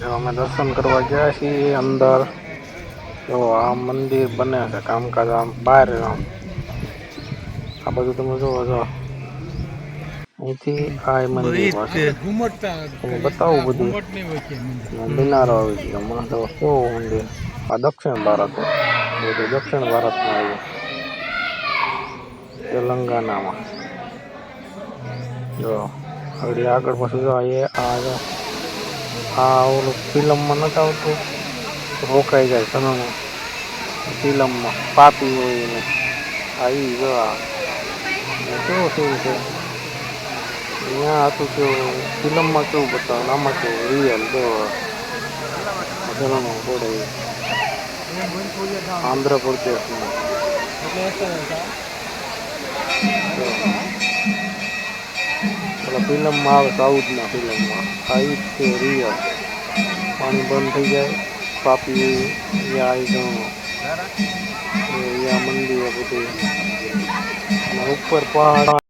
અમે દર્શન કરવા ગયા છીએ અંદર. જો આ મંદિર બને છે કામકાજ આમ બહાર આમ. આ બધું તમે જોવો છો અહીંથી આ મંદિર બતાવું બધું. મિનારો આવી ગયો. હમણાં તો કેવું મંદિર. આ દક્ષિણ ભારત બધું દક્ષિણ ભારતમાં આવ્યું. તેલંગાનામાં જો હજી આગળ પછી જો આ જો. આ ઓલું ફિલ્મમાં નથી આવતું. રોકાઈ જાય ઘણું. ફિલ્મમાં પાપી હોય ને આ ઈ જો આ. ને કેવું થયું છે? અહીંયા હતું કેવું ફિલ્મમાં કેવું બતાવે? આમાં કેવું રિયલ જો. ઘણું પડે આંધ્રપ્રદેશમાં પેલા ફિલ્મમાં આવે સાઉથના ફિલ્મમાં. આ ઈ જ છે રિયલ પાણી બંધ થઈ જાય. પાપી યા આવી ગયો યા મંદિર બધું. ઉપર પહાડ.